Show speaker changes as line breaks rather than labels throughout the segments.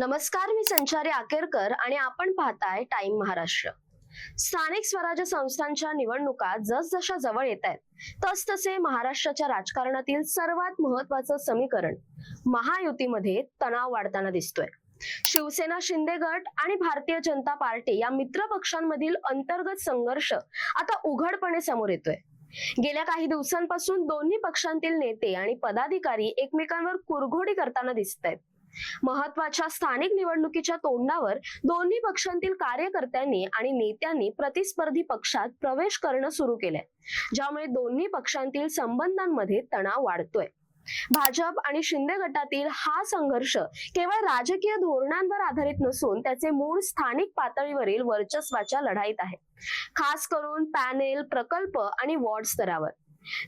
नमस्कार मी संचारी आकेरकर आणि आपण पाहताय टाइम महाराष्ट्र. स्थानिक स्वराज्य संस्थांच्या निवडणुका जसजशा जवळ येत आहेत तसतसे महाराष्ट्राच्या राजकारणातील सर्वात महत्वाचं समीकरण महायुतीमध्ये तणाव वाढताना दिसतोय. शिवसेना शिंदे गट आणि भारतीय जनता पार्टी या मित्र पक्षांमधील अंतर्गत संघर्ष आता उघडपणे समोर येतोय. गेल्या काही दिवसांपासून दोन्ही पक्षांतील नेते आणि पदाधिकारी एकमेकांवर कुरघोडी करताना दिसत आहेत महत्त्वाच्या स्थानिक निवडणुकीच्या तोंडावर दोन्ही पक्षांतील कार्यकर्त्यांनी आणि नेत्यांनी प्रतिस्पर्धी पक्षात प्रवेश करणं सुरू केलंय. ज्यामुळे दोन्ही पक्षांतील संबंधांमध्ये तणाव वाढतोय. भाजप आणि शिंदे गटातील हा संघर्ष केवळ राजकीय धोरणांवर आधारित नसून त्याचे मूळ स्थानिक पातळीवरील वर्चस्वाच्या लढाईत आहे. खास करून पॅनेल प्रकल्प आणि वॉर्ड स्तरावर.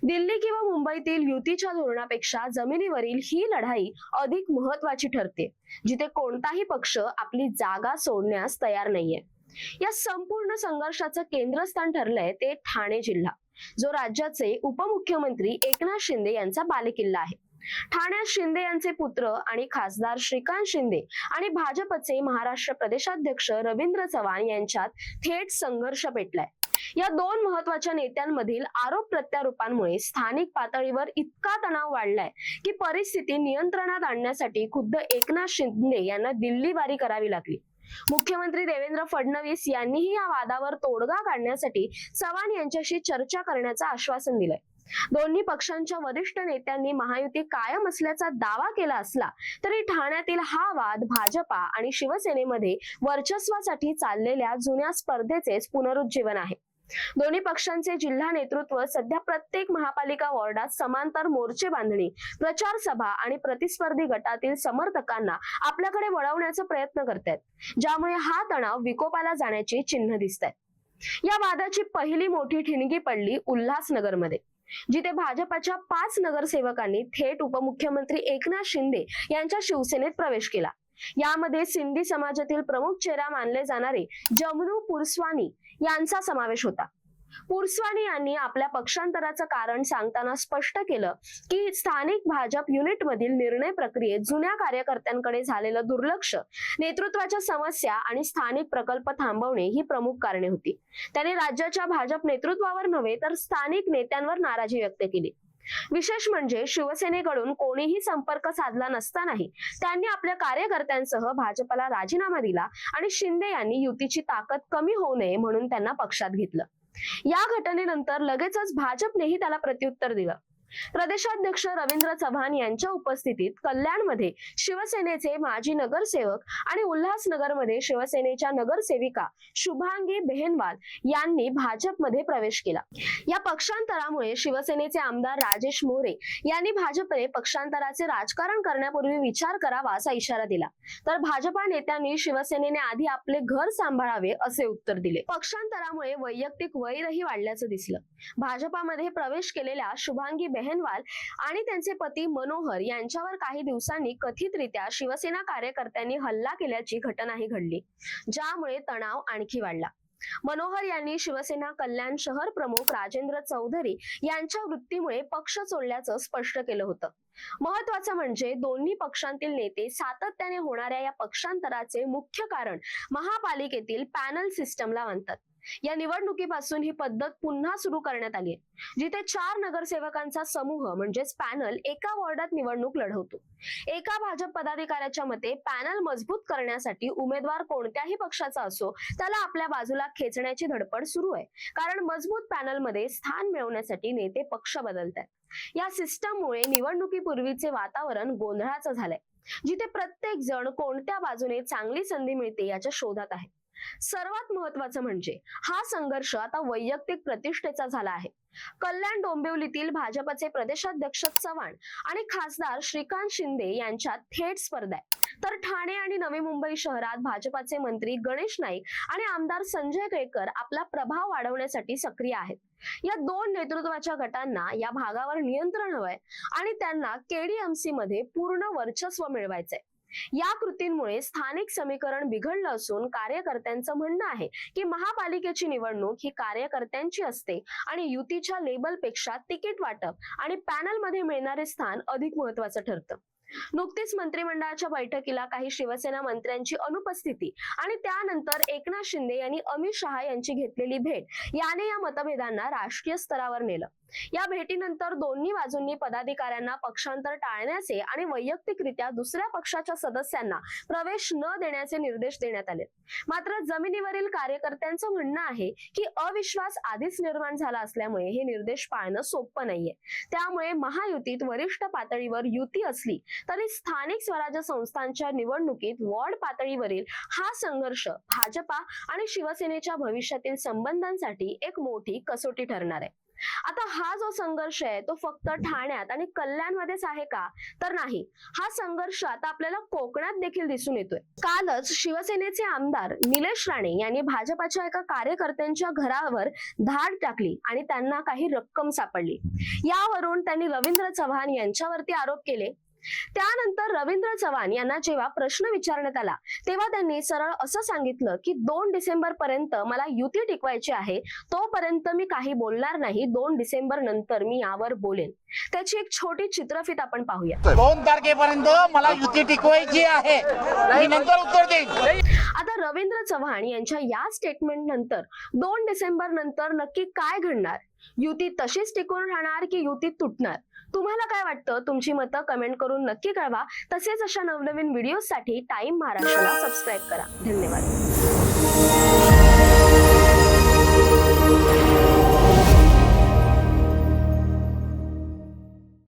दिल्ली किंवा मुंबईतील युतीच्या धोरणापेक्षा जमिनीवरील ही लढाई अधिक महत्वाची ठरते जिथे कोणताही पक्ष आपली जागा सोडण्यास तयार नाहीये. या संपूर्ण संघर्षाचं केंद्रस्थान ठरलंय ते ठाणे जिल्हा जो राज्याचे उपमुख्यमंत्री एकनाथ शिंदे यांचा बालेकिल्ला आहे. ठाण्यात शिंदे यांचे पुत्र आणि खासदार श्रीकांत शिंदे आणि भाजपचे महाराष्ट्र प्रदेशाध्यक्ष रवींद्र चव्हाण यांच्यात थेट संघर्ष पेटलाय. या दोन महत्त्वाच्या नेत्यांमधील आरोप प्रत्यारोपांमुळे स्थानिक पातळीवर इतका तणाव वाढलाय की परिस्थिती नियंत्रणात आणण्यासाठी खुद्द एकनाथ शिंदे यांना दिल्लीबारी करावी लागली. मुख्यमंत्री देवेंद्र फडणवीस यांनीही या वादावर तोडगा काढण्यासाठी चव्हाण यांच्याशी चर्चा करण्याचं आश्वासन दिलंय. दोन्ही पक्षांच्या वरिष्ठ नेत्यांनी महायुती कायम असल्याचा दावा केला असला तरी ठाण्यातील हा वाद भाजपा आणि शिवसेनेमध्ये वर्चस्वासाठी चाललेल्या जुन्या स्पर्धेचेच पुनरुज्जीवन आहे. दोन्ही पक्षांचे जिल्हा नेतृत्व सध्या प्रत्येक महापालिका वॉर्डात समांतर मोर्चे बांधणी प्रचार सभा आणि प्रतिस्पर्धी गटातील समर्थकांना आपल्याकडे वळवण्याचा प्रयत्न करतायत ज्यामुळे हा तणाव विकोपाला जाण्याची चिन्ह दिसत आहेत या वादाची पहिली मोठी ठिणगी पडली उल्हासनगरमध्ये जिथे भाजपाच्या पाच नगरसेवकांनी थेट उपमुख्यमंत्री एकनाथ शिंदे यांच्या शिवसेनेत प्रवेश केला. यामध्ये सिंधी समाजातील प्रमुख चेहरा मानले जाणारे जमनू पुरस्वानी यांचा समावेश होता. पुरस्वानी यांनी आपल्या पक्षांतराचं कारण सांगताना स्पष्ट केलं की स्थानिक भाजप युनिटमधील निर्णय प्रक्रियेत जुन्या कार्यकर्त्यांकडे झालेलं दुर्लक्ष नेतृत्वाच्या समस्या आणि स्थानिक प्रकल्प थांबवणे ही प्रमुख कारणे होती. त्यांनी राज्याच्या भाजप नेतृत्वावर नव्हे तर स्थानिक नेत्यांवर नाराजी व्यक्त केली. विशेष म्हणजे शिवसेनेकडून कोणीही संपर्क साधला नसतानाही त्यांनी आपल्या कार्यकर्त्यांसह भाजपला राजीनामा दिला आणि शिंदे यांनी युतीची ताकद कमी होऊ नये म्हणून त्यांना पक्षात घेतलं. या घटनेनंतर लगेचच भाजपनेही त्याला प्रत्युत्तर दिलं. प्रदेशाध्यक्ष रवींद्र चव्हाण यांच्या उपस्थितीत कल्याणमध्ये शिवसेनेचे माजी नगरसेवक आणि उल्हासनगरमध्ये शिवसेनेच्या नगरसेविका शुभांगी बेहनवाल यांनी भाजपमध्ये प्रवेश केला. या पक्षांतरामुळे शिवसेनेचे आमदार राजेश मोरे यांनी भाजपने पक्षांतराचे राजकारण करण्यापूर्वी विचार करावा असा इशारा दिला. तर भाजपा नेत्यांनी शिवसेनेने आधी आपले घर सांभाळावे असे उत्तर दिले. पक्षांतरामुळे वैयक्तिक वैरही वाढल्याचं दिसलं. भाजपामध्ये प्रवेश केलेल्या शुभांगी बेहनवाल आणि त्यांचे पती मनोहर यांच्यावर काही दिवसांनी कथितरित्या शिवसेना कार्यकर्त्यांनी हल्ला केल्याची घटनाही घडली ज्यामुळे तणाव आणखी वाढला. मनोहर यांनी शिवसेना कल्याण शहर प्रमुख राजेंद्र चौधरी यांच्या वृत्तीमुळे पक्ष सोडल्याचं स्पष्ट केलं होतं. महत्वाचं म्हणजे दोन्ही पक्षांतील नेते सातत्याने होणाऱ्या या पक्षांतराचे मुख्य कारण महापालिकेतील पॅनल सिस्टमला मानतात या निवडणुकीपासून ही पद्धत पुन्हा सुरू करण्यात आली आहे. जिथे चार नगरसेवकांचा समूह म्हणजेच पॅनल एका वॉर्डात निवडणूक लढवतो. एका भाजप पदाधिकाऱ्याच्या मते पॅनल मजबूत करण्यासाठी उमेदवार कोणत्याही पक्षाचा असो त्याला आपल्या बाजूला खेचण्याची धडपड सुरू आहे. कारण मजबूत पॅनलमध्ये स्थान मिळवण्यासाठी नेते पक्ष बदलतात या सिस्टममुळे निवडणुकीपूर्वीचे वातावरण गोंधळाचं झालंय. जिथे प्रत्येक जण कोणत्या बाजूने चांगली संधी मिळते याच्या शोधात आहे. सर्वात महत्वाचं म्हणजे हा संघर्ष आता वैयक्तिक प्रतिष्ठेचा झाला आहे. कल्याण डोंबिवलीतील भाजपचे प्रदेशाध्यक्ष चव्हाण आणि खासदार श्रीकांत शिंदे यांच्यात थेट स्पर्धा आहे. तर ठाणे आणि नवी मुंबई शहरात भाजपाचे मंत्री गणेश नाईक आणि आमदार संजय केळकर आपला प्रभाव वाढवण्यासाठी सक्रिय आहेत. या दोन नेतृत्वाच्या गटांना या भागावर नियंत्रण हवंय आणि त्यांना केडीएमसी मध्ये पूर्ण वर्चस्व मिळवायचंय. या कृतींमुळे स्थानिक समीकरण बिघडलं असून कार्यकर्त्यांचं म्हणणं आहे की महापालिकेची निवडणूक ही कार्यकर्त्यांची असते आणि युतीच्या लेबलपेक्षा तिकीट वाटप आणि पॅनलमध्ये मिळणारे स्थान अधिक महत्वाचं ठरतं. नुकतीच मंत्रिमंडळाच्या बैठकीला काही शिवसेना मंत्र्यांची अनुपस्थिती आणि त्यानंतर एकनाथ शिंदे यांनी अमित शहा यांची घेतलेली भेट याने या मतभेदांना राष्ट्रीय स्तरावर नेलं. या भेटीनंतर दोन्ही बाजूंनी पदाधिकाऱ्यांना पक्षांतर टाळण्याचे आणि वैयक्तिकरित्या दुसऱ्या पक्षाच्या सदस्यांना प्रवेश न देण्याचे निर्देश देण्यात आले. मात्र जमिनीवरील कार्यकर्त्यांचं म्हणणं आहे की अविश्वास आधीच निर्माण झाला असल्यामुळे हे निर्देश पाळणं सोपं नाहीये. त्यामुळे महायुतीत वरिष्ठ पातळीवर युती असली तरी स्थानिक स्वराज्य संस्थांच्या निवडणुकीत वॉर्ड पातळीवरील हा संघर्ष भाजपा आणि शिवसेनेच्या भविष्यातील संबंधांसाठी एक मोठी कसोटी ठरणार आहे. आता हा जो संघर्ष आहे तो फक्त ठाण्यात आणि कल्याणमध्येच आहे का? तर नाही. हा संघर्ष आता आपल्याला कोकणात देखील दिसून येतोय. कालच शिवसेनेचे आमदार निलेश राणे यांनी भाजपाच्या एका कार्यकर्त्यांच्या घरावर धाड टाकली आणि त्यांना काही रक्कम सापडली. यावरून त्यांनी रवींद्र चव्हाण यांच्यावरती आरोप केले. त्यानंतर रवींद्र चव्हाण यांना जेव्हा प्रश्न विचारण्यात आला तेव्हा त्यांनी सरळ असं सांगितलं की दोन डिसेंबर पर्यंत मला युती टिकवायची आहे तोपर्यंत मी काही बोलणार नाही दोन डिसेंबर नंतर मी यावर बोलेन. त्याची एक छोटी चित्रफित आपण पाहूया.
दोन तारखेपर्यंत मला युती टिकवायची आहे. नंतर उत्तर देईन.
आता रवींद्र चव्हाण यांच्या या स्टेटमेंट नंतर दोन डिसेंबर नंतर नक्की काय घडणार? युती तशीच टिकून राहणार की युती तुटणार? तुम्हाला काय वाटतं? तुमची मतं कमेंट करून नक्की कळवा. तसेच अशा नवनवीन व्हिडिओसाठी टाइम महाराष्ट्राला सबस्क्राईब करा. धन्यवाद.